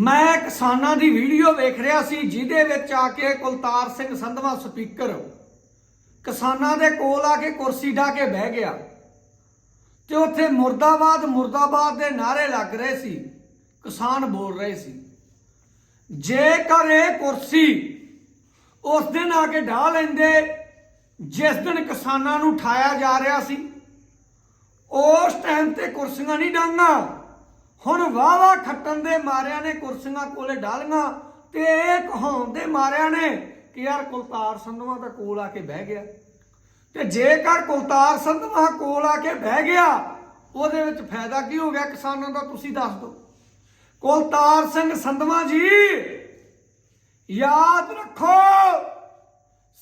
ਮੈਂ ਕਿਸਾਨਾਂ ਦੀ ਵੀਡੀਓ ਵੇਖ ਰਿਹਾ ਸੀ, ਜਿਹਦੇ ਵਿੱਚ ਆ ਕੇ ਕੁਲਤਾਰ ਸਿੰਘ ਸੰਧਵਾ ਸਪੀਕਰ ਕਿਸਾਨਾਂ ਦੇ ਕੋਲ ਆ ਕੇ ਕੁਰਸੀ ਢਾ ਕੇ ਬਹਿ ਗਿਆ ਤੇ ਉੱਥੇ ਮੁਰਦਾਬਾਦ ਮੁਰਦਾਬਾਦ ਦੇ ਨਾਰੇ ਲੱਗ ਰਹੇ ਸੀ, ਕਿਸਾਨ ਬੋਲ ਰਹੇ ਸੀ, ਜੇਕਰ ਇਹ ਕੁਰਸੀ ਉਸ ਦਿਨ ਆ ਕੇ ਢਾ ਲੈਂਦੇ, ਜਿਸ ਦਿਨ ਕਿਸਾਨਾਂ ਨੂੰ ਠਾਇਆ ਜਾ ਰਿਹਾ ਸੀ, ਉਸ ਟਾਈਮ ਤੇ ਕੁਰਸੀਆਂ ਨਹੀਂ ਡਾਂਗਾ ਹੁਣ ਵਾਵਾ ਖੱਟਣ ਦੇ ਮਾਰਿਆਂ ਨੇ ਕੁਰਸੀਆਂ ਕੋਲੇ ਡਾਲੀਆਂ ਤੇ ਇਹ ਕਹਾਉਣ ਦੇ ਮਾਰਿਆਂ ਨੇ ਕਿ ਯਾਰ ਕੁਲਤਾਰ ਸੰਧਵਾ ਦਾ ਕੋਲ ਆ ਕੇ ਬਹਿ ਗਿਆ। ਤੇ ਜੇਕਰ ਕੁਲਤਾਰ ਸੰਧਵਾ ਕੋਲ ਆ ਕੇ ਬਹਿ ਗਿਆ, ਉਹਦੇ ਵਿੱਚ ਫਾਇਦਾ ਕੀ ਹੋ ਗਿਆ ਕਿਸਾਨਾਂ ਦਾ ਤੁਸੀਂ ਦੱਸ ਦਿਓ। ਕੁਲਤਾਰ ਸਿੰਘ ਸੰਧਵਾ ਜੀ, ਯਾਦ ਰੱਖੋ,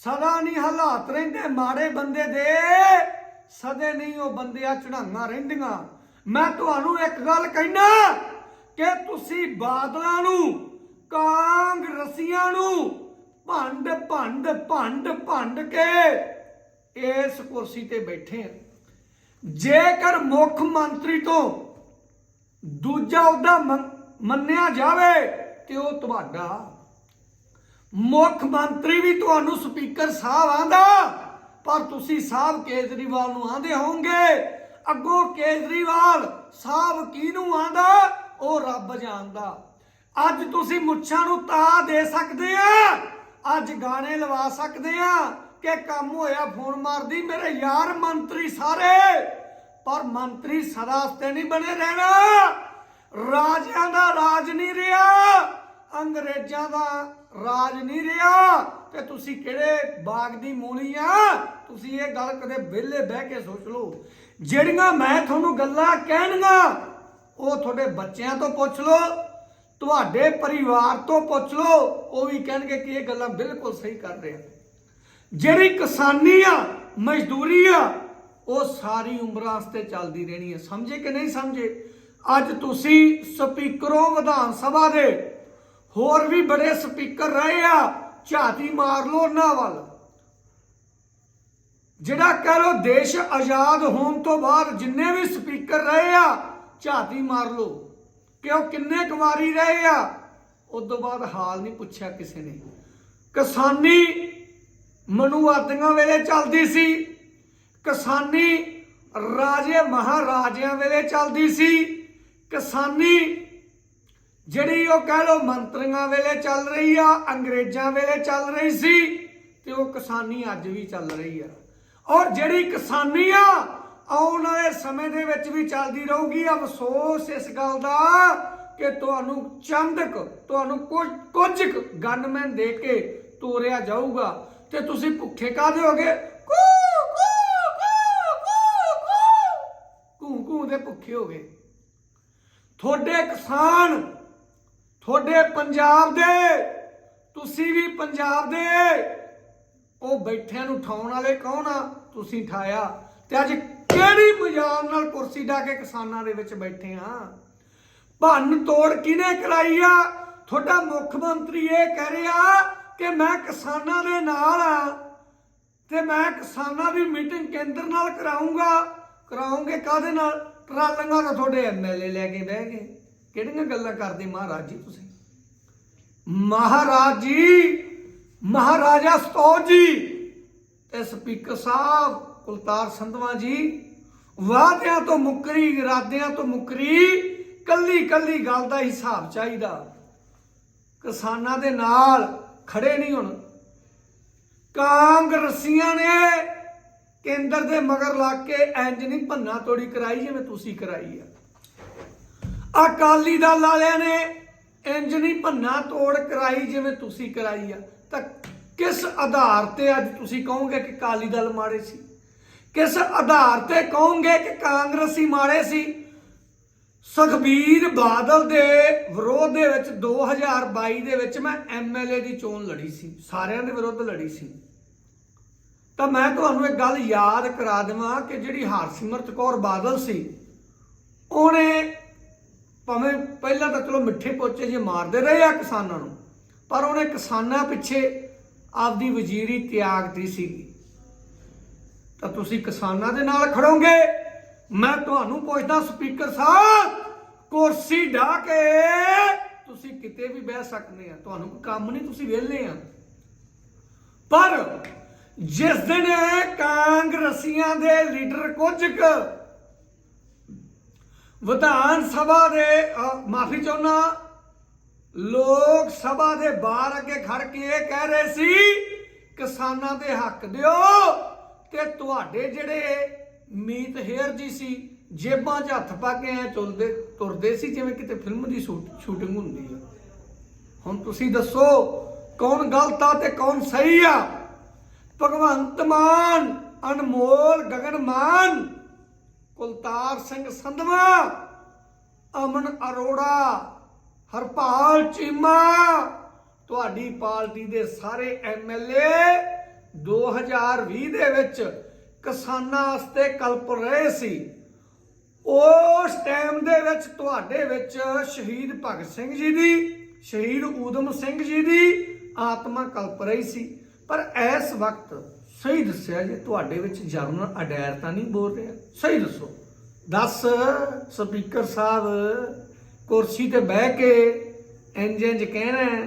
ਸਦਾ ਨਹੀਂ ਹਾਲਾਤ ਰਹਿੰਦੇ ਮਾੜੇ ਬੰਦੇ ਦੇ, ਸਦੇ ਨਹੀਂ ਉਹ ਬੰਦਿਆਂ ਚੜਾਂਗਾ ਰਹਿੰਦੀਆਂ। ਮੈਂ ਤੁਹਾਨੂੰ ਇੱਕ ਗੱਲ ਕਹਿਣਾ ਕਿ ਤੁਸੀਂ ਬਾਦਲਾਂ ਨੂੰ, ਕਾਂਗਰਸੀਆਂ ਨੂੰ ਭੰਡ ਭੰਡ ਭੰਡ ਭੰਡ ਕੇ ਇਸ ਕੁਰਸੀ ਤੇ ਬੈਠੇ ਆ। ਜੇਕਰ ਮੁੱਖ ਮੰਤਰੀ ਤੋਂ ਦੂਜਾ ਉਹਦਾ ਮੰਨਿਆ ਜਾਵੇ ਤੇ ਉਹ ਤੁਹਾਡਾ। ਮੁੱਖ ਮੰਤਰੀ ਵੀ ਤੁਹਾਨੂੰ ਸਪੀਕਰ ਸਾਹਿਬ ਆਂਦਾ, ਪਰ ਤੁਸੀਂ ਸਾਹਿਬ ਕੇਜਰੀਵਾਲ ਨੂੰ ਆਂਦੇ ਹੋਵੋਗੇ ਅੱਗੋਂ ਕੇਜਰੀਵਾਲ ਸਾਹਿਬ ਕਿਹਨੂੰ ਆਂਦਾ? ਉਹ ਰੱਬ ਜਾਣਦਾ। ਅੱਜ ਤੁਸੀਂ ਮੁੱਛਾਂ ਨੂੰ ਤਾ ਦੇ ਸਕਦੇ ਆ? ਅੱਜ ਗਾਣੇ ਲਵਾ ਸਕਦੇ ਆ? ਕਿ ਕੰਮ ਹੋਇਆ ਫੋਨ ਮਾਰਦੀ? ਮੇਰੇ ਯਾਰ ਮੰਤਰੀ ਸਾਰੇ। ਪਰ ਮੰਤਰੀ ਸਦਾ ਵਾਸਤੇ ਨਹੀਂ ਬਣੇ ਰਹਿਣਾ। ਰਾਜਿਆਂ ਦਾ ਰਾਜ ਨਹੀਂ ਰਿਹਾ। ਅੰਗਰੇਜ਼ਾਂ ਦਾ ਰਾਜ ਨਹੀਂ ਰਿਹਾ। ਤੇ ਤੁਸੀਂ ਕਿਹੜੇ ਬਾਗ ਦੀ ਮੂਲੀ ਆ? ਤੁਸੀਂ ਇਹ ਗੱਲ ਕਦੇ ਵਿਹਲੇ ਬਹਿ ਕੇ ਸੋਚ ਲਓ। ਜਿਹੜੀਆਂ ਮੈਂ ਤੁਹਾਨੂੰ ਗੱਲਾਂ ਕਹਿਣੀਆਂ, ਉਹ ਤੁਹਾਡੇ ਬੱਚਿਆਂ ਤੋਂ ਪੁੱਛ ਲਓ, ਤੁਹਾਡੇ ਪਰਿਵਾਰ ਤੋਂ ਪੁੱਛ ਲਓ, ਉਹ ਵੀ ਕਹਿਣਗੇ ਕਿ ਇਹ ਗੱਲਾਂ ਬਿਲਕੁਲ ਸਹੀ ਕਰ ਰਹੇ ਆ ਜਿਹੜੀ ਕਿਸਾਨੀ ਆ, ਮਜ਼ਦੂਰੀ ਆ, ਉਹ ਸਾਰੀ ਉਮਰ ਵਾਸਤੇ ਚੱਲਦੀ ਰਹਿਣੀ ਹੈ। ਸਮਝੇ ਕਿ ਨਹੀਂ ਸਮਝੇ? ਅੱਜ ਤੁਸੀਂ ਸਪੀਕਰੋਂ ਵਿਧਾਨ ਸਭਾ ਦੇ, ਹੋਰ ਵੀ ਬੜੇ ਸਪੀਕਰ ਰਹੇ ਆ, ਝਾਤੀ ਮਾਰ ਲੋ ਉਹਨਾਂ ਵੱਲ। ਜਿਹੜਾ ਕਹ ਲੋ ਦੇਸ਼ ਆਜ਼ਾਦ ਹੋਣ ਤੋਂ ਬਾਅਦ ਜਿੰਨੇ ਵੀ ਸਪੀਕਰ ਰਹੇ ਆ, ਝਾਤੀ ਮਾਰ ਲੋ ਕਿ ਉਹ ਕਿੰਨੇ ਕੁਵਾਰੀ ਰਹੇ ਆ? ਉਸ ਤੋਂ ਬਾਅਦ ਹਾਲ ਨਹੀਂ ਪੁੱਛਿਆ ਕਿਸੇ ਨੇ। ਕਿਸਾਨੀ ਮਨੂਆਦੀਆਂ ਵੇਲੇ ਚੱਲਦੀ ਸੀ। ਕਿਸਾਨੀ ਰਾਜੇ ਮਹਾਰਾਜਿਆਂ ਵੇਲੇ ਚੱਲਦੀ ਸੀ। ਕਿਸਾਨੀ ਜਿਹੜੀ ਉਹ ਕਹਿ ਲੋ ਮੰਤਰੀਆਂ ਵੇਲੇ ਚੱਲ ਰਹੀ ਆ, ਅੰਗਰੇਜ਼ਾਂ ਵੇਲੇ ਚੱਲ ਰਹੀ ਸੀ, ਤੇ ਉਹ ਕਿਸਾਨੀ ਅੱਜ ਵੀ ਚੱਲ ਰਹੀ ਆ। ਔਰ ਜਿਹੜੀ ਕਿਸਾਨੀ ਆ ਆਉਣ ਵਾਲੇ ਸਮੇਂ ਦੇ ਵਿੱਚ ਵੀ ਚੱਲਦੀ ਰਹੂਗੀ। ਅਫਸੋਸ ਇਸ ਗੱਲ ਦਾ ਕਿ ਤੁਹਾਨੂੰ ਚੰਦਕ, ਤੁਹਾਨੂੰ ਕੁਝ ਕੁਝ ਗਨਮੈਨ ਦੇ ਕੇ ਤੋਰਿਆ ਜਾਊਗਾ। ਤੇ ਤੁਸੀਂ ਭੁੱਖੇ ਕਾਦੇ ਹੋਗੇ? ਕੂ ਕੂ ਕੂ ਕੂ ਕੂ ਕੂ ਦੇ ਭੁੱਖੇ ਹੋਗੇ। ਤੁਹਾਡੇ ਕਿਸਾਨ, ਤੁਹਾਡੇ ਪੰਜਾਬ ਦੇ, ਤੁਸੀਂ ਵੀ ਪੰਜਾਬ ਦੇ, ਉਹ ਬੈਠਿਆਂ ਨੂੰ ਠਾਉਣ ਵਾਲੇ ਕੌਣ ਆ? ਤੁਸੀਂ ਠਾਇਆ ਤੇ ਅੱਜ ਕਿਹੜੀ ਮਜਾਲ ਨਾਲ ਕੁਰਸੀ ਢਾ ਕੇ ਕਿਸਾਨਾਂ ਦੇ ਵਿੱਚ ਬੈਠੇ ਆ? ਭੰਨ ਤੋੜ ਕਿਹਨੇ ਕਰਾਈ ਆ? ਤੁਹਾਡਾ ਮੁੱਖ ਮੰਤਰੀ ਇਹ ਕਹਿ ਰਿਹਾ ਕਿ ਮੈਂ ਕਿਸਾਨਾਂ ਦੇ ਨਾਲ ਆ ਤੇ ਮੈਂ ਕਿਸਾਨਾਂ ਦੀ ਮੀਟਿੰਗ ਕੇਂਦਰ ਨਾਲ ਕਰਾਉਂਗਾ ਕਰਾਉਂਗੇ ਕਾਦੇ ਨਾਲ? ਟਰਾਲੀਆਂ ਦਾ ਤੁਹਾਡੇ ਐਮਐਲਏ ਲੈ ਕੇ ਬਹਿ ਗਏ। ਕਿਹੜੀਆਂ ਗੱਲਾਂ ਕਰਦੇ ਮਹਾਰਾਜ ਜੀ ਤੁਸੀਂ? ਮਹਾਰਾਜ ਜੀ, ਮਹਾਰਾਜਾ ਸਤੋ ਜੀ ਤੇ ਸਪੀਕਰ ਸਾਹਿਬ ਕੁਲਤਾਰ ਸੰਧਵਾ ਜੀ, ਵਾਅਦਿਆਂ ਤੋਂ ਮੁਕਰੀ, ਇਰਾਦਿਆਂ ਤੋਂ ਮੁਕਰੀ, ਕੱਲੀ ਕੱਲੀ ਗੱਲ ਦਾ ਹਿਸਾਬ ਚਾਹੀਦਾ। ਕਿਸਾਨਾਂ ਦੇ ਨਾਲ ਖੜੇ ਨਹੀਂ ਹੁਣ। ਕਾਂਗਰਸੀਆਂ ਨੇ ਕੇਂਦਰ ਦੇ ਮਗਰ ਲੱਗ ਕੇ ਇੰਜ ਨਹੀਂ ਭੰਨਾ ਤੋੜੀ ਕਰਾਈ ਜਿਵੇਂ ਤੁਸੀਂ ਕਰਾਈ ਆ। ਅਕਾਲੀ ਦਲ ਵਾਲਿਆਂ ਨੇ ਇੰਜ ਨਹੀਂ ਭੰਨਾ ਤੋੜ ਕਰਾਈ ਜਿਵੇਂ ਤੁਸੀਂ ਕਰਾਈ ਆ। ਤਾਂ ਕਿਸ ਆਧਾਰ ਤੇ ਅੱਜ ਤੁਸੀਂ ਕਹੋਗੇ ਕਿ ਅਕਾਲੀ ਦਲ ਮਾੜੇ ਸੀ? ਕਿਸ ਆਧਾਰ ਤੇ ਕਹੋਗੇ ਕਿ ਕਾਂਗਰਸੀ ਮਾੜੇ ਸੀ? ਸੁਖਬੀਰ ਬਾਦਲ ਦੇ ਵਿਰੋਧ ਦੇ ਵਿੱਚ 2022 ਦੇ ਵਿੱਚ ਮੈਂ ਐਮਐਲਏ ਦੀ ਚੋਣ ਲੜੀ ਸੀ। ਸਾਰਿਆਂ ਦੇ ਵਿਰੁੱਧ ਲੜੀ ਸੀ। ਤਾਂ ਮੈਂ ਤੁਹਾਨੂੰ ਇੱਕ ਗੱਲ ਯਾਦ ਕਰਾ ਦੇਵਾਂ ਕਿ ਜਿਹੜੀ ਹਰਸਿਮਰਤ ਕੌਰ ਬਾਦਲ ਸੀ, ਉਹਨੇ ਭਾਵੇਂ ਪਹਿਲਾਂ ਤਾਂ ਚਲੋ ਮਿੱਠੇ ਪੋਚੇ ਜੇ ਮਾਰਦੇ ਰਹੇ ਆ ਕਿਸਾਨਾਂ ਨੂੰ, ਪਰ ਉਹਨੇ ਕਿਸਾਨਾਂ ਪਿੱਛੇ ਆਪਦੀ ਵਜ਼ੀਰੀ ਤਿਆਗਦੀ ਸੀ ਤਾਂ ਤੁਸੀਂ ਕਿਸਾਨਾਂ ਦੇ ਨਾਲ ਖੜੋਗੇ? ਮੈਂ ਤੁਹਾਨੂੰ ਪੁੱਛਦਾ, ਸਪੀਕਰ ਸਾਹਿਬ, ਕੁਰਸੀ ਢਾ ਕੇ ਤੁਸੀਂ ਕਿਤੇ ਵੀ ਬਹਿ ਸਕਦੇ ਆ। ਤੁਹਾਨੂੰ ਕੋਈ ਕੰਮ ਨਹੀਂ, ਤੁਸੀਂ ਵਿਹਲੇ ਆ। ਪਰ ਜਿਸ ਦਿਨ ਕਾਂਗਰਸੀਆਂ ਦੇ ਲੀਡਰ ਕੁਝ ਕੁ ਵਿਧਾਨ ਸਭਾ ਦੇ ਮਾਫੀ ਚਾਹੁੰਦਾ ਲੋਕ ਸਭਾ ਦੇ ਬਾਹਰ ਅੱਗੇ ਖੜ ਕੇ ਇਹ ਕਹਿ ਰਹੇ ਸੀ, ਕਿਸਾਨਾਂ ਦੇ ਹੱਕ ਦਿਓ ਤੇ ਤੁਹਾਡੇ ਜਿਹੜੇ ਮੀਤ ਹੇਰ ਜੀ ਸੀ, ਜੇਬਾਂ 'ਚ ਹੱਥ ਪਾ ਕੇ ਐ ਤੁਰਦੇ ਤੁਰਦੇ ਸੀ, ਜਿਵੇਂ ਕਿਤੇ ਫਿਲਮ ਦੀ ਸ਼ੂਟਿੰਗ ਹੁੰਦੀ ਆ। ਹੁਣ ਤੁਸੀਂ ਦੱਸੋ, ਕੌਣ ਗਲਤ ਆ ਤੇ ਕੌਣ ਸਹੀ ਆ? ਭਗਵੰਤ ਮਾਨ, ਅਨਮੋਲ ਗਗਨ ਮਾਨ ਕੁਲਤਾਰ ਸਿੰਘ ਸੰਧਵਾ, ਅਮਨ ਅਰੋੜਾ ਹਰਪਾਲ ਚੀਮਾ, ਤੁਹਾਡੀ ਪਾਰਟੀ ਦੇ ਸਾਰੇ ਐਮਐਲਏ 2020 ਦੇ ਵਿੱਚ ਕਿਸਾਨਾਂ ਵਾਸਤੇ ਕਲਪ ਰਹੇ ਸੀ। ਉਸ ਟਾਈਮ ਦੇ ਵਿੱਚ ਤੁਹਾਡੇ ਵਿੱਚ ਸ਼ਹੀਦ ਭਗਤ ਸਿੰਘ ਜੀ ਦੀ, ਸ਼ਹੀਦ ਊਧਮ ਸਿੰਘ ਜੀ ਦੀ ਆਤਮਾ ਕਲਪ ਰਹੀ ਸੀ। ਪਰ ਇਸ ਵਕਤ ਸਹੀ ਦੱਸਿਆ ਜੇ, ਤੁਹਾਡੇ ਵਿੱਚ ਜਰਨਲ ਅਡੈਰ ਤਾਂ ਨਹੀਂ ਬੋਲ ਰਿਹਾ। ਸਹੀ ਦੱਸੋ। ਦੱਸ ਸਪੀਕਰ ਸਾਹਿਬ ਕੁਰਸੀ ਤੇ ਬਹਿ ਕੇ ਇੰਜ ਇੰਜ ਕਹਿਣਾ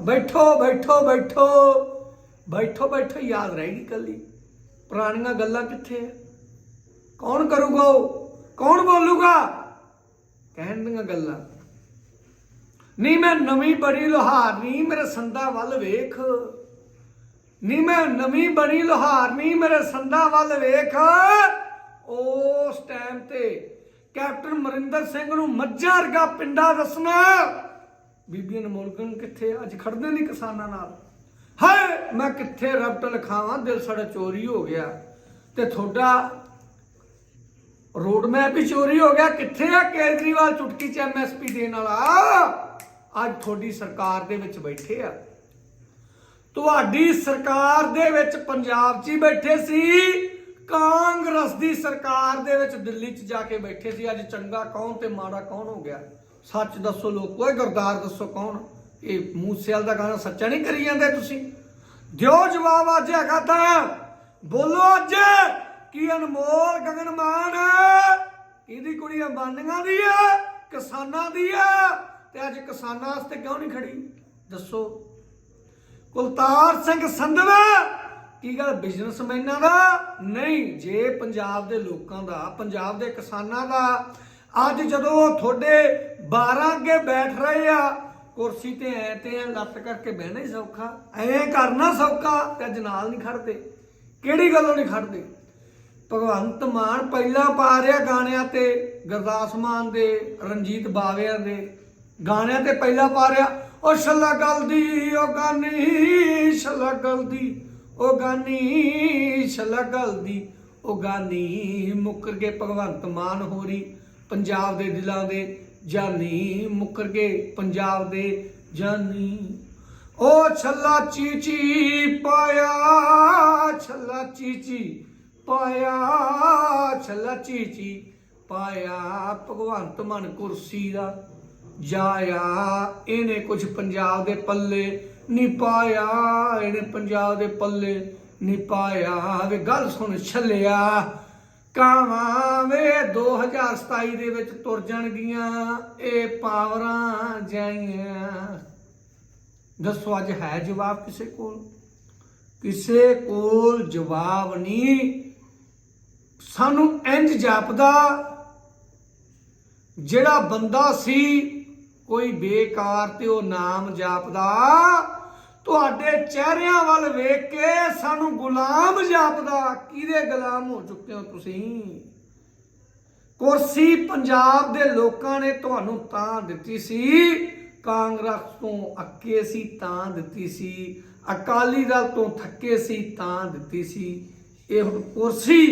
ਬੈਠੋ ਬੈਠੋ ਬੈਠੋ ਬੈਠੋ ਬੈਠੋ, ਯਾਦ ਰਹੇਗੀ ਕੱਲੀ ਪੁਰਾਣੀਆਂ ਗੱਲਾਂ ਕਿੱਥੇ ਹੈ ਕੌਣ ਕਰੂਗਾ ਉਹ? ਕੌਣ ਬੋਲੂਗਾ? ਕਹਿਣ ਦੀਆਂ ਗੱਲਾਂ। ਨਹੀਂ ਮੈਂ ਨਵੀਂ ਬਣੀ ਲੋਹਾਰ ਮੇਰੇ ਸੰਦਾ ਵੱਲ ਵੇਖ। ਨਹੀਂ ਮੈਂ ਨਵੀਂ ਬਣੀ ਲੋਹਾਰ ਮੇਰੇ ਸੰਦਾ ਵੱਲ ਵੇਖ। ਉਸ ਟਾਈਮ ਤੇ ਕੈਪਟਨ ਮਰਿੰਦਰ ਸਿੰਘ ਨੂੰ ਮੱਝਾਂ ਵਰਗਾ ਪਿੰਡਾ ਦੱਸਣਾ। ਬੀਬੀਆਂ ਨਮੋਲਗਨ ਕਿੱਥੇ ਅੱਜ ਖੜਦੇ ਨਹੀਂ ਕਿਸਾਨਾਂ ਨਾਲ? ਹਾਏ, ਮੈਂ ਕਿੱਥੇ ਰਬਟ ਲਿਖਾਵਾਂ, ਦਿਲ ਸਾਡਾ ਚੋਰੀ ਹੋ ਗਿਆ। ਤੇ ਤੁਹਾਡਾ ਰੋਡ ਮੈਪ ਹੀ ਚੋਰੀ ਹੋ ਗਿਆ। ਕਿੱਥੇ ਆ ਕੇਜਰੀਵਾਲ ਚੁਟਕੀ ਚ ਐਮਐਸਪੀ ਦੇਣ ਵਾਲਾ? ਅੱਜ ਤੁਹਾਡੀ ਸਰਕਾਰ ਦੇ ਵਿੱਚ ਬੈਠੇ ਆ। ਤੁਹਾਡੀ ਸਰਕਾਰ ਦੇ ਵਿੱਚ ਪੰਜਾਬ 'ਚ ਹੀ ਬੈਠੇ ਸੀ। ਕਾਂਗਰਸ ਦੀ ਸਰਕਾਰ ਦੇ ਵਿੱਚ ਦਿੱਲੀ 'ਚ ਜਾ ਕੇ ਬੈਠੇ ਸੀ, ਅੱਜ ਚੰਗਾ ਕੌਣ ਤੇ ਮਾੜਾ ਕੌਣ ਹੋ ਗਿਆ? ਸੱਚ ਦੱਸੋ ਲੋਕੋ, ਇਹ ਗੁਰਦਾਰ ਦੱਸੋ ਕੌਣ? ਇਹ ਮੂਸੇਵਾਲ ਦਾ ਗਾਣਾ ਸੱਚਾ ਨਹੀਂ ਕਰੀ ਜਾਂਦੇ ਤੁਸੀਂ? ਦਿਓ ਜਵਾਬ ਅੱਜ ਹੈਗਾ ਤਾਂ। ਬੋਲੋ ਅੱਜ। ਕੀ ਅਨਮੋਲ ਗਗਨ ਮਾਨ ਇਹਦੀ ਕੁੜੀ ਅੰਬਾਨੀਆਂ ਦੀ ਹੈ ਕਿਸਾਨਾਂ ਦੀ ਹੈ ਤੇ ਅੱਜ ਕਿਸਾਨਾਂ ਵਾਸਤੇ ਕਿਉਂ ਨਹੀਂ ਖੜੀ? ਦੱਸੋ। ਕੁਲਤਾਰ ਸਿੰਘ ਸੰਧਵਾ। ਕੀ ਗੱਲ ਬਿਜ਼ਨਸਮੈਨਾਂ ਦਾ ਨਹੀਂ, ਜੇ ਪੰਜਾਬ ਦੇ ਲੋਕਾਂ ਦਾ, ਪੰਜਾਬ ਦੇ ਕਿਸਾਨਾਂ ਦਾ, ਅੱਜ ਜਦੋਂ ਉਹ ਤੁਹਾਡੇ 12 ਅੱਗੇ ਬੈਠ ਰਹੇ ਆ, ਕੁਰਸੀ ਤੇ ਐ ਤੇ ਐ ਲੱਤ ਕਰਕੇ ਬਹਿਣਾ ਹੀ ਸੌਖਾ। ਐ ਕਰਨਾ ਸੌਖਾ ਤੇ ਅੱਜ ਨਾਲ ਨਹੀਂ ਖੜਦੇ। ਕਿਹੜੀ ਗੱਲੋਂ ਨਹੀਂ ਖੜਦੇ? ਭਗਵੰਤ ਮਾਨ ਪਹਿਲਾਂ ਪਾ ਰਿਹਾ ਗਾਣਿਆਂ ਤੇ, ਗੁਰਦਾਸ ਮਾਨ ਦੇ, ਰਣਜੀਤ ਬਾਵਿਆਂ ਦੇ। ਗਾਣਿਆਂ ਤੇ ਪਹਿਲਾਂ ਪਾ ਰਿਹਾ, ਉਹ ਛੱਲਾ ਗਲਦੀ ਉਹ ਗਾਨੀ ਛੱਲਾ ਗਲਦੀ ਉਹ ਗਾਨੀ ਛੱਲਾ ਗਲਦੀ ਉਹ ਗਾਨੀ ਮੁੱਕਰ ਕੇ ਭਗਵੰਤ ਮਾਨ ਹੋਰੀ। ਪੰਜਾਬ ਦੇ ਦਿਲਾਂ ਦੇ ਜਾਨੀ ਮੁੱਕਰ ਕੇ ਪੰਜਾਬ ਦੇ ਜਾਨੀ। ਉਹ ਛੱਲਾ ਚੀਚੀ ਪਾਇਆ, ਛੱਲਾ ਚੀਚੀ ਪਾਇਆ, ਛੱਲਾ ਚੀਚੀ ਪਾਇਆ, ਭਗਵੰਤ ਮਨ ਕੁਰਸੀ ਦਾ ਜਾਇਆ। ਇਹਨੇ ਕੁਝ ਪੰਜਾਬ ਦੇ ਪੱਲੇ ਨਹੀਂ ਪਾਇਆ, ਇਹਨੇ ਪੰਜਾਬ ਦੇ ਪੱਲੇ ਨਹੀਂ ਪਾਇਆ। ਵੇ ਗੱਲ ਸੁਣ ਛੱਲਿਆ, ਕਾਵਾਂ ਵੇ 2027 ਦੇ ਵਿੱਚ ਤੁਰ ਜਾਣਗੀਆਂ, ਇਹ ਪਾਵਰਾਂ ਜਾਈਆਂ। ਦੱਸੋ, ਅੱਜ ਹੈ ਜਵਾਬ ਕਿਸੇ ਕੋਲ? ਕਿਸੇ ਕੋਲ ਜਵਾਬ ਨਹੀਂ। ਸਾਨੂੰ ਇੰਜ ਜਾਪਦਾ, ਜਿਹੜਾ ਬੰਦਾ ਸੀ, ਕੋਈ ਬੇਕਾਰ ਤੇ ਉਹ ਨਾਮ ਜਾਪਦਾ। ਤੁਹਾਡੇ ਚਿਹਰਿਆਂ ਵੱਲ ਵੇਖ ਕੇ ਸਾਨੂੰ ਗੁਲਾਮ ਜਾਪਦਾ। ਕਿਹਦੇ ਗੁਲਾਮ ਹੋ ਚੁੱਕੇ ਹੋ ਤੁਸੀਂ? ਕੁਰਸੀ ਪੰਜਾਬ ਦੇ ਲੋਕਾਂ ਨੇ ਤੁਹਾਨੂੰ ਤਾਂ ਦਿੱਤੀ ਸੀ। ਕਾਂਗਰਸ ਤੋਂ ਅੱਕੇ ਸੀ, ਤਾਂ ਦਿੱਤੀ ਸੀ। ਅਕਾਲੀ ਦਲ ਤੋਂ ਥੱਕੇ ਸੀ, ਤਾਂ ਦਿੱਤੀ ਸੀ। ਇਹ ਹੁਣ ਕੁਰਸੀ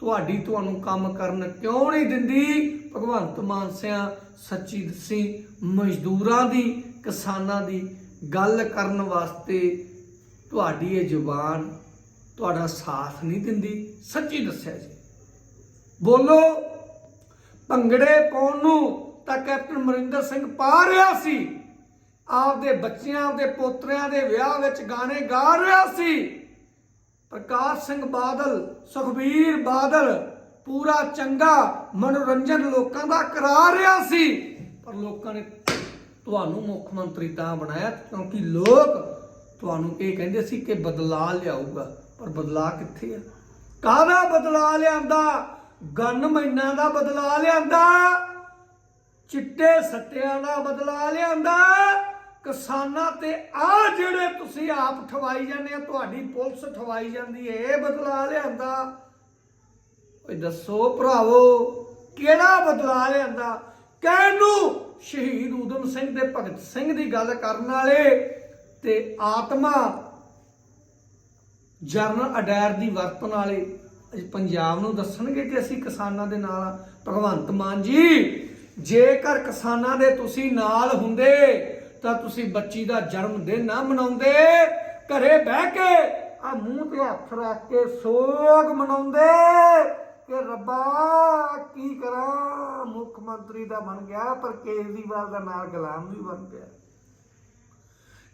ਤੁਹਾਡੀ ਤੁਹਾਨੂੰ ਕੰਮ ਕਰਨ ਕਿਉਂ ਨਹੀਂ ਦਿੰਦੀ? ਭਗਵੰਤ ਮਾਨ ਸਿਆ, ਸੱਚੀ ਦੱਸੀ, ਮਜ਼ਦੂਰਾਂ ਦੀ, ਕਿਸਾਨਾਂ ਦੀ ਗੱਲ ਕਰਨ ਵਾਸਤੇ ਤੁਹਾਡੀ ਇਹ ਜ਼ੁਬਾਨ ਤੁਹਾਡਾ ਸਾਥ ਨਹੀਂ ਦਿੰਦੀ, ਸੱਚੀ ਦੱਸਿਆ ਜੀ। ਬੋਲੋ, ਭੰਗੜੇ ਪਾਉਣ ਨੂੰ ਤਾਂ ਕੈਪਟਨ ਮਰਿੰਦਰ ਸਿੰਘ ਪਾ ਰਿਹਾ ਸੀ। ਆਪਦੇ ਬੱਚਿਆਂ, ਆਪਦੇ ਪੋਤਰਿਆਂ ਦੇ ਵਿਆਹ ਵਿੱਚ ਗਾਣੇ ਗਾ ਰਿਹਾ ਸੀ। ਪ੍ਰਕਾਸ਼ ਸਿੰਘ ਬਾਦਲ, ਸੁਖਬੀਰ ਬਾਦਲ ਪੂਰਾ ਚੰਗਾ, ਮਨੋਰੰਜਨ ਲੋਕਾਂ ਦਾ ਕਰਾ ਰਿਹਾ ਸੀ। ਪਰ ਲੋਕਾਂ ਨੇ ਤੁਹਾਨੂੰ ਮੁੱਖ ਮੰਤਰੀ ਤਾਂ ਬਣਾਇਆ, ਕਿਉਂਕਿ ਲੋਕ ਤੁਹਾਨੂੰ ਇਹ ਕਹਿੰਦੇ ਸੀ ਕਿ ਬਦਲਾਅ ਲਿਆਊਗਾ। ਪਰ ਬਦਲਾਅ ਕਿੱਥੇ ਆ? ਕਾਹਦਾ ਬਦਲਾਅ ਲਿਆਂਦਾ? ਗਨ ਮਹੀਨਾ ਦਾ ਬਦਲਾਅ ਲਿਆਂਦਾ? ਚਿੱਟੇ ਸੱਟਿਆਂ ਦਾ ਬਦਲਾ ਲਿਆਂਦਾ? ਕਿਸਾਨਾਂ ਤੇ ਆ ਜਿਹੜੇ ਤੁਸੀਂ ਆਪ ਠਵਾਈ ਜਾਂਦੇ ਆ, ਤੁਹਾਡੀ ਪੁਲਿਸ ਠਵਾਈ ਜਾਂਦੀ ਏ, ਇਹ ਬਦਲਾ ਲਿਆਂਦਾ? ਓਏ ਦੱਸੋ ਭਰਾਵੋ, ਕਿਹੜਾ ਬਦਲਾ ਲਿਆਂਦਾ? ਕਹਿਣ ਨੂੰ ਸ਼ਹੀਦ ਊਧਮ ਸਿੰਘ ਤੇ ਭਗਤ ਸਿੰਘ ਦੀ ਗੱਲ ਕਰਨ ਵਾਲੇ ਤੇ ਆਤਮਾ ਜਰਨਲ ਅਡਾਇਰ ਦੀ ਵਰਤੋਂ ਵਾਲੇ ਪੰਜਾਬ ਨੂੰ ਦੱਸਣਗੇ ਕਿ ਅਸੀਂ ਕਿਸਾਨਾਂ ਦੇ ਨਾਲ ਭਗਵੰਤ ਮਾਨ ਜੀ, ਜੇਕਰ ਕਿਸਾਨਾਂ ਦੇ ਤੁਸੀਂ ਨਾਲ ਹੁੰਦੇ, ਤਾਂ ਤੁਸੀਂ ਬੱਚੀ ਦਾ ਜਨਮ ਦਿਨ ਨਾ ਮਨਾਉਂਦੇ। ਘਰੇ ਬਹਿ ਕੇ ਆ ਮੂੰਹ ਤੇ ਹੱਥ ਰੱਖ ਕੇ ਸੋਗ ਮਨਾਉਂਦੇ। ਕਿ ਰੱਬਾ, ਕੀ ਕਰਾਂ? ਮੰਤਰੀ ਦਾ ਬਣ ਗਿਆ, ਪਰ ਕੇਜਰੀਵਾਲ ਦਾ ਨਾਲ ਗੁਲਾਮ ਵੀ ਬਣ ਗਿਆ।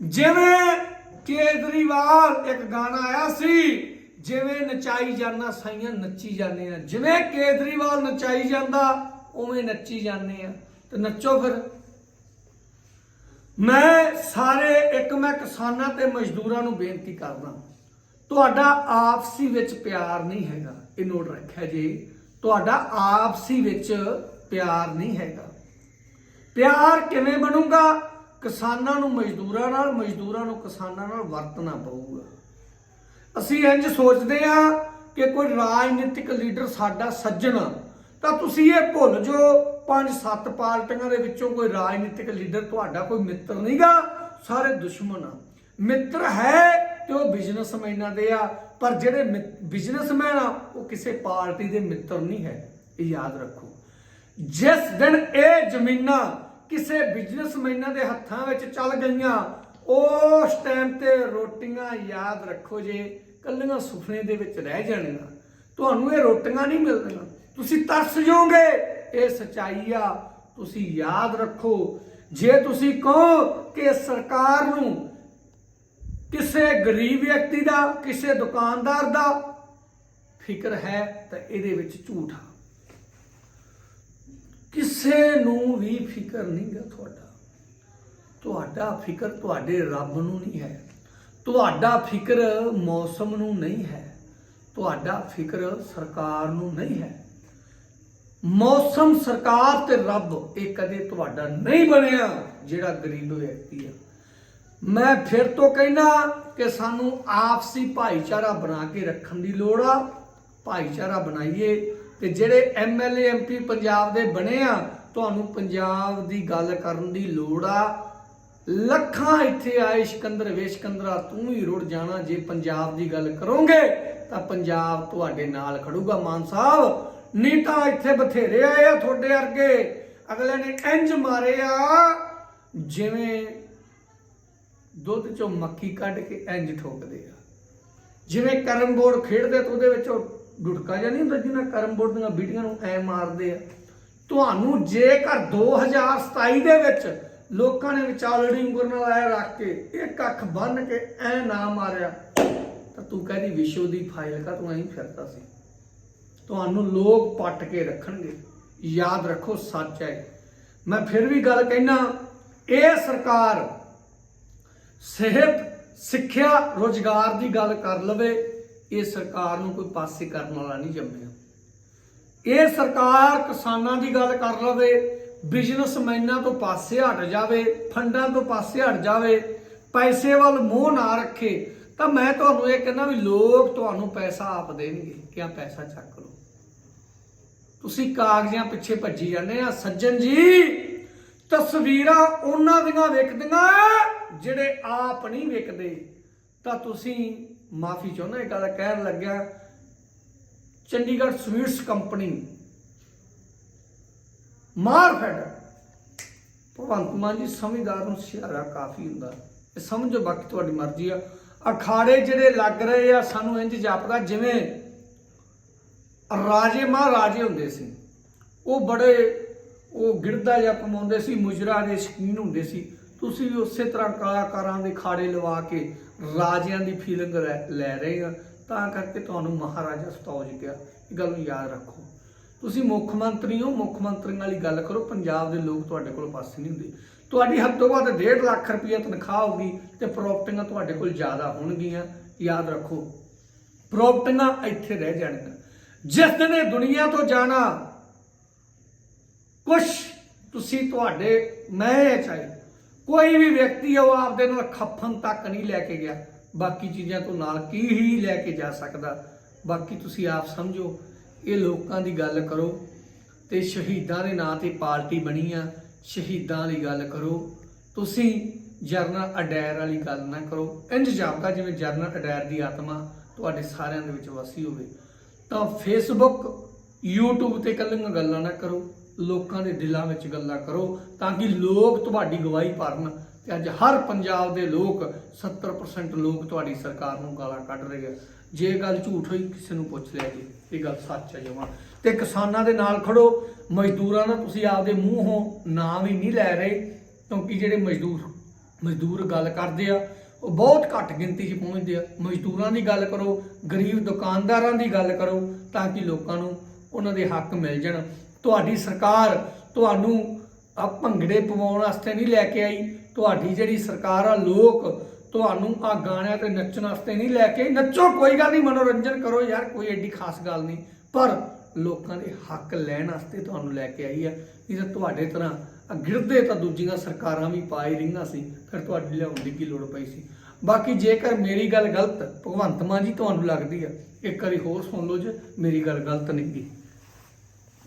ਜਿਵੇਂ ਕੇਜਰੀਵਾਲ ਇੱਕ ਗਾਣਾ ਆਇਆ ਸੀ, ਜਿਵੇਂ ਨਚਾਈ ਜਾਣਾ ਸਾਈਆਂ ਨੱਚੀ ਜਾਂਦੇ ਆ ਜਿਵੇਂ ਕੇਜਰੀਵਾਲ ਨਚਾਈ ਜਾਂਦਾ, ਉਵੇਂ ਨੱਚੀ ਜਾਂਦੇ ਆ। ਤੇ ਨੱਚੋ ਫਿਰ। ਮੈਂ ਸਾਰੇ ਇੱਕ ਮੈਂ ਕਿਸਾਨਾਂ ਤੇ ਮਜ਼ਦੂਰਾਂ ਨੂੰ ਬੇਨਤੀ ਕਰਦਾ ਤੁਹਾਡਾ ਆਪਸੀ ਵਿੱਚ ਪਿਆਰ ਨਹੀਂ ਹੈਗਾ। ਇਹ ਨੋਟ ਰੱਖਿਆ ਜੀ। ਤੁਹਾਡਾ ਆਪਸੀ ਵਿੱਚ ਪਿਆਰ ਨਹੀਂ ਹੈਗਾ। ਪਿਆਰ ਕਿਵੇਂ ਬਣੂਗਾ? ਕਿਸਾਨਾਂ ਨੂੰ ਮਜ਼ਦੂਰਾਂ ਨਾਲ, ਮਜ਼ਦੂਰਾਂ ਨੂੰ ਕਿਸਾਨਾਂ ਨਾਲ ਵਰਤਣਾ ਪਊਗਾ। ਅਸੀਂ ਇੰਜ ਸੋਚਦੇ ਆ ਕਿ ਕੋਈ ਰਾਜਨੀਤਿਕ ਲੀਡਰ ਸਾਡਾ ਸੱਜਣ ਆ। ਤਾਂ ਤੁਸੀਂ ਇਹ ਭੁੱਲ ਜੋ ਪੰਜ ਸੱਤ ਪਾਰਟੀਆਂ ਦੇ ਵਿੱਚੋਂ ਕੋਈ ਰਾਜਨੀਤਿਕ ਲੀਡਰ ਤੁਹਾਡਾ ਕੋਈ ਮਿੱਤਰ ਨਹੀਂਗਾ, ਸਾਰੇ ਦੁਸ਼ਮਣ ਆ। ਮਿੱਤਰ ਹੈ ਤੇ ਉਹ ਬਿਜ਼ਨਸਮੈਨਾਂ ਦੇ ਆ, ਪਰ ਜਿਹੜੇ ਬਿਜ਼ਨਸਮੈਨ ਆ, ਉਹ ਕਿਸੇ ਪਾਰਟੀ ਦੇ ਮਿੱਤਰ ਨਹੀਂ ਹੈ, ਇਹ ਯਾਦ ਰੱਖੋ। ਜਿਸ ਦਿਨ ਇਹ ਜ਼ਮੀਨਾਂ ਕਿਸੇ ਬਿਜ਼ਨਸਮੈਨਾਂ ਦੇ ਹੱਥਾਂ ਵਿੱਚ ਚੱਲ ਗਈਆਂ, ਉਸ ਟਾਈਮ ਤੇ ਰੋਟੀਆਂ ਯਾਦ ਰੱਖੋ ਜੇ, ਕੱਲੀਆਂ ਸੁਪਨੇ ਦੇ ਵਿੱਚ ਰਹਿ ਜਾਣੀਆਂ। ਤੁਹਾਨੂੰ ਇਹ ਰੋਟੀਆਂ ਨਹੀਂ ਮਿਲਦੀਆਂ। ਤੁਸੀਂ ਤਰਸ ਜਾਓਗੇ। ਇਹ ਸਚਾਈ ਆ। ਤੁਸੀਂ ਯਾਦ ਰੱਖੋ। ਜੇ ਤੁਸੀਂ ਕਹੋ ਕਿ ਸਰਕਾਰ ਨੂੰ ਕਿਸੇ ਗਰੀਬ ਵਿਅਕਤੀ ਦਾ, ਕਿਸੇ ਦੁਕਾਨਦਾਰ ਦਾ ਫਿਕਰ ਹੈ, ਤਾਂ ਇਹਦੇ ਵਿੱਚ ਝੂਠ ਆ। ਕਿਸੇ ਨੂੰ ਵੀ ਫਿਕਰ ਨਹੀਂਗਾ ਤੁਹਾਡਾ। ਤੁਹਾਡਾ ਫਿਕਰ ਤੁਹਾਡੇ ਰੱਬ ਨੂੰ ਨਹੀਂ ਹੈ। ਤੁਹਾਡਾ ਫਿਕਰ ਮੌਸਮ ਨੂੰ ਨਹੀਂ ਹੈ। ਤੁਹਾਡਾ ਫਿਕਰ ਸਰਕਾਰ ਨੂੰ ਨਹੀਂ ਹੈ। ਮੌਸਮ, ਸਰਕਾਰ ਤੇ ਰੱਬ, ਇਹ ਕਦੇ ਤੁਹਾਡਾ ਨਹੀਂ ਬਣਿਆ, ਜਿਹੜਾ ਗਰੀਬ ਵਿਅਕਤੀ ਹੈ। ਮੈਂ ਫਿਰ ਤੋਂ ਕਹਿਣਾ ਕਿ ਸਾਨੂੰ ਆਪਸੀ ਭਾਈਚਾਰਾ ਬਣਾ ਕੇ ਰੱਖਣ ਦੀ ਲੋੜ ਆ। ਭਾਈਚਾਰਾ ਬਣਾਈਏ। ਤੇ ਜਿਹੜੇ ਐਮਐਲਏ ਐਮਪੀ ਪੰਜਾਬ ਦੇ ਬਣੇ ਆ, ਤੁਹਾਨੂੰ ਪੰਜਾਬ ਦੀ ਗੱਲ ਕਰਨ ਦੀ ਲੋੜ ਆ। ਲੱਖਾਂ ਇੱਥੇ ਆਏ ਸਿਕੰਦਰ, ਵੇ ਸਿਕੰਦਰਾ, ਤੂੰ ਹੀ ਰੁੜ ਜਾਣਾ, ਜੇ ਪੰਜਾਬ ਦੀ ਗੱਲ ਕਰੋਗੇ, ਤਾਂ ਪੰਜਾਬ ਤੁਹਾਡੇ ਨਾਲ ਖੜੂਗਾ। ਮਾਨ ਸਾਹਿਬ ਨੀਤਾ ਇੱਥੇ ਬਥੇਰੇ ਆਏ ਆ ਤੁਹਾਡੇ ਅਰਗੇ ਅਗਲੇ ਨੇ ਇੰਜ ਮਾਰੇ ਆ, ਜਿਵੇਂ ਦੁੱਧ ਚੋਂ ਮੱਖੀ ਕੱਢ ਕੇ ਇੰਜ ਠੋਕਦੇ ਆ। ਜਿਵੇਂ ਕਰਮ ਬੋਰਡ ਖੇਡਦੇ ਤਾਂ ਉਹਦੇ ਵਿੱਚੋਂ ਉਹ ਡੁਟਕਾ ਜਿਹਾ ਨਹੀਂ ਹੁੰਦਾ ਜਿਹਨਾਂ ਕਰਮ ਬੋਰਡ ਦੀਆਂ ਬੀੜੀਆਂ ਨੂੰ ਐ ਮਾਰਦੇ ਆ। ਤੁਹਾਨੂੰ ਜੇਕਰ 2027 ਦੇ ਵਿੱਚ ਲੋਕਾਂ ਨੇ ਵਿਚਾਲੜੀ ਉਂਗਰ ਨਾਲ ਐ ਰੱਖ ਕੇ ਇੱਕ ਅੱਖ ਬੰਨ ਕੇ ਐ ਨਾ ਮਾਰਿਆ, ਤਾਂ ਤੂੰ ਕਹਿੰਦੀ ਵਿਸ਼ੋ ਦੀ ਫਾਈਲ ਕਾ ਤੂੰ ਐਂ ਫਿਰਦਾ ਸੀ। ਤੁਹਾਨੂੰ ਲੋਕ ਪੱਟ ਕੇ ਰੱਖਣਗੇ। ਯਾਦ ਰੱਖੋ, ਸੱਚ ਹੈ। ਮੈਂ ਫਿਰ ਵੀ ਗੱਲ ਕਹਿਣਾ ਇਹ ਸਰਕਾਰ ਸਿਹਤ, ਸਿੱਖਿਆ, ਰੋਜ਼ਗਾਰ ਦੀ ਗੱਲ ਕਰ ਲਵੇ ਇਹ ਸਰਕਾਰ ਨੂੰ ਕੋਈ ਪਾਸੇ ਕਰਨ ਵਾਲਾ ਨਹੀਂ ਜੰਮਿਆ। ਇਹ ਸਰਕਾਰ ਕਿਸਾਨਾਂ ਦੀ ਗੱਲ ਕਰ ਲਵੇ, ਬਿਜ਼ਨਸਮੈਨਾਂ ਤੋਂ ਪਾਸੇ ਹਟ ਜਾਵੇ, ਫੰਡਾਂ ਤੋਂ ਪਾਸੇ ਹਟ ਜਾਵੇ, ਪੈਸੇ ਵੱਲ ਮੋਹ ਨਾ ਰੱਖੇ, ਤਾਂ ਮੈਂ ਤੁਹਾਨੂੰ ਇਹ ਕਹਿੰਦਾ ਵੀ ਲੋਕ ਤੁਹਾਨੂੰ ਪੈਸਾ ਆਪ ਦੇਣਗੇ ਕਿਆ ਪੈਸਾ ਚੱਕ ਲਓ। ਤੁਸੀਂ ਕਾਗਜ਼ਾਂ ਪਿੱਛੇ ਭੱਜੀ ਜਾਂਦੇ ਆ, ਸੱਜਣ ਜੀ, ਤਸਵੀਰਾਂ ਉਹਨਾਂ ਦੀਆਂ ਵੇਖਦੀਆਂ ਜਿਹੜੇ ਆਪ ਨਹੀਂ ਵੇਖਦੇ, ਤਾਂ ਤੁਸੀਂ ਮਾਫੀ ਚਾਹੁੰਦਾ ਇਹ ਗੱਲ ਕਹਿਣ ਲੱਗਿਆ, ਚੰਡੀਗੜ੍ਹ ਸਵੀਟਸ ਕੰਪਨੀ ਮਾਰਫੈਡ ਭਗਵੰਤ ਮਾਨ ਜੀ, ਸਮਝਦਾਰ ਨੂੰ ਸਿਆਰਾ ਕਾਫੀ ਹੁੰਦਾ। ਇਹ ਸਮਝੋ ਬਾਕੀ ਤੁਹਾਡੀ ਮਰਜ਼ੀ ਆ। ਅਖਾੜੇ ਜਿਹੜੇ ਲੱਗ ਰਹੇ ਆ, ਸਾਨੂੰ ਇੰਜ ਜਾਪਦਾ ਜਿਵੇਂ ਰਾਜੇ ਮਹਾਰਾਜੇ ਹੁੰਦੇ ਸੀ। ਉਹ ਬੜੇ, ਉਹ ਗਿਰਦਾ ਜਾਂ ਕਮਾਉਂਦੇ ਸੀ, ਮੁਜਰਾ ਦੇ ਸ਼ਕੀਨ ਹੁੰਦੇ ਸੀ। ਤੁਸੀਂ ਵੀ ਉਸੇ ਤਰ੍ਹਾਂ ਕਲਾਕਾਰਾਂ ਦੇ ਖਾੜੇ ਲਵਾ ਕੇ ਰਾਜਿਆਂ ਦੀ ਫੀਲਿੰਗ ਲੈ ਰਹੇ ਆ। ਤਾਂ ਕਰਕੇ ਤੁਹਾਨੂੰ ਮਹਾਰਾਜਾ ਸਤੌਜ ਗਿਆ ਇਹ ਗੱਲ ਨੂੰ ਯਾਦ ਰੱਖੋ। ਤੁਸੀਂ ਮੁੱਖ ਮੰਤਰੀ ਹੋ, ਮੁੱਖ ਮੰਤਰੀਆਂ ਵਾਲੀ ਗੱਲ ਕਰੋ, ਪੰਜਾਬ ਦੇ ਲੋਕ ਤੁਹਾਡੇ ਕੋਲ ਪਾਸੇ ਨਹੀਂ ਹੁੰਦੇ। ਤੁਹਾਡੀ ਹੱਦ ਤੋਂ ਵੱਧ 1.5 ਲੱਖ ਰੁਪਏ ਤਨਖਾਹ ਹੋਊਗੀ ਤੇ ਪ੍ਰਾਪਰਟੀਆਂ ਤੁਹਾਡੇ ਕੋਲ ਜ਼ਿਆਦਾ ਹੋਣਗੀਆਂ। ਯਾਦ ਰੱਖੋ ਪ੍ਰਾਪਰਟੀਆਂ ਇੱਥੇ ਰਹਿ ਜਾਣਗੀਆਂ। ਜਿਸ ਦਿਨ ਇਹ ਦੁਨੀਆ ਤੋਂ ਜਾਣਾ, ਕੁਛ ਤੁਸੀਂ ਤੁਹਾਡੇ, ਮੈਂ ਚਾਹੇ ਕੋਈ ਵੀ ਵਿਅਕਤੀ ਹੈ ਉਹ ਆਪਦੇ ਨਾਲ ਖੱਫਨ ਤੱਕ ਨਹੀਂ ਲੈ ਕੇ ਗਿਆ। ਬਾਕੀ ਚੀਜ਼ਾਂ ਤੋਂ ਨਾਲ ਕੀ ਹੀ ਲੈ ਕੇ ਜਾ ਸਕਦਾ? ਬਾਕੀ ਤੁਸੀਂ ਆਪ ਸਮਝੋ, ਇਹ ਲੋਕਾਂ ਦੀ ਗੱਲ ਕਰੋ ਤੇ ਸ਼ਹੀਦਾਂ ਦੇ ਨਾਂ ਤੇ ਪਾਰਟੀ ਬਣੀ ਆ। ਸ਼ਹੀਦਾਂ ਦੀ ਗੱਲ ਕਰੋ। ਤੁਸੀਂ ਜਰਨਲ ਅਡੈਰ ਵਾਲੀ ਗੱਲ ਨਾ ਕਰੋ। ਇੰਜ ਜਾਪਦਾ ਜਿਵੇਂ ਜਰਨਲ ਅਡੈਰ ਦੀ ਆਤਮਾ ਤੁਹਾਡੇ ਸਾਰਿਆਂ ਦੇ ਵਿੱਚ ਵਸੀ ਹੋਵੇ। ਤਾਂ ਫੇਸਬੁੱਕ YouTube ਤੇ ਕੱਲੀਆਂ ਗੱਲਾਂ ਨਾ ਕਰੋ। ਲੋਕਾਂ ਦੇ ਦਿਲਾਂ ਵਿੱਚ ਗੱਲਾਂ ਕਰੋ ਤਾਂ ਕਿ ਲੋਕ ਤੁਹਾਡੀ ਗਵਾਹੀ ਭਰਨ ਤੇ ਅੱਜ ਹਰ ਪੰਜਾਬ ਦੇ ਲੋਕ 70% ਲੋਕ ਤੁਹਾਡੀ ਸਰਕਾਰ ਨੂੰ ਗਾਲਾਂ ਕੱਢ ਰਹੇ ਆ। ਜੇ ਗੱਲ ਝੂਠ ਹੋਈ, ਕਿਸੇ ਨੂੰ ਪੁੱਛ ਲਿਆ ਜੀ। ਇਹ ਗੱਲ ਸੱਚ ਹੈ ਜਮਾ। ਤੇ ਕਿਸਾਨਾਂ ਦੇ ਨਾਲ ਖੜੋ। ਮਜ਼ਦੂਰਾਂ ਨਾਲ ਤੁਸੀਂ ਆਪਦੇ ਮੂੰਹੋਂ ਨਾਮ ਹੀ ਨਹੀਂ ਲੈ ਰਹੇ, ਕਿਉਂਕਿ ਜਿਹੜੇ ਮਜ਼ਦੂਰ ਮਜ਼ਦੂਰ ਗੱਲ ਕਰਦੇ ਆ, ਉਹ ਬਹੁਤ ਘੱਟ ਗਿਣਤੀ 'ਚ ਪਹੁੰਚਦੇ ਆ। ਮਜ਼ਦੂਰਾਂ ਦੀ ਗੱਲ ਕਰੋ, ਗਰੀਬ ਦੁਕਾਨਦਾਰਾਂ ਦੀ ਗੱਲ ਕਰੋ, ਤਾਂ ਕਿ ਲੋਕਾਂ ਨੂੰ ਉਹਨਾਂ ਦੇ ਹੱਕ ਮਿਲ ਜਾਣ। ਤੁਹਾਡੀ ਸਰਕਾਰ ਤੁਹਾਨੂੰ ਆ ਭੰਗੜੇ ਪਵਾਉਣ ਵਾਸਤੇ ਨਹੀਂ ਲੈ ਕੇ ਆਈ। ਤੁਹਾਡੀ ਜਿਹੜੀ ਸਰਕਾਰ ਆ, ਲੋਕ ਤੁਹਾਨੂੰ ਆ ਗਾਣਿਆਂ ਤੇ ਨੱਚਣ ਵਾਸਤੇ ਨਹੀਂ ਲੈ ਕੇ ਆਈ। ਨੱਚੋ, ਕੋਈ ਗੱਲ ਨਹੀਂ, ਮਨੋਰੰਜਨ ਕਰੋ ਯਾਰ, ਕੋਈ ਐਡੀ ਖਾਸ ਗੱਲ ਨਹੀਂ। ਪਰ ਲੋਕਾਂ ਦੇ ਹੱਕ ਲੈਣ ਵਾਸਤੇ ਤੁਹਾਨੂੰ ਲੈ ਕੇ ਆਈ ਆ। ਨਹੀਂ ਤੁਹਾਡੇ ਤਰ੍ਹਾਂ ਗਿਰਦੇ ਤਾਂ ਦੂਜੀਆਂ ਸਰਕਾਰਾਂ ਵੀ ਪਾਈ ਰਹੀਆਂ ਸੀ, ਫਿਰ ਤੁਹਾਡੀ ਲਿਆਉਣ ਦੀ ਕੀ ਲੋੜ ਪਈ ਸੀ। ਬਾਕੀ ਜੇਕਰ ਮੇਰੀ ਗੱਲ ਗਲਤ, ਭਗਵੰਤ ਮਾਨ ਜੀ ਤੁਹਾਨੂੰ ਲੱਗਦੀ ਆ, ਇੱਕ ਵਾਰੀ ਹੋਰ ਸੁਣ ਲਓ ਜੇ ਮੇਰੀ ਗੱਲ ਗਲਤ ਨਹੀਂ ਗੀ।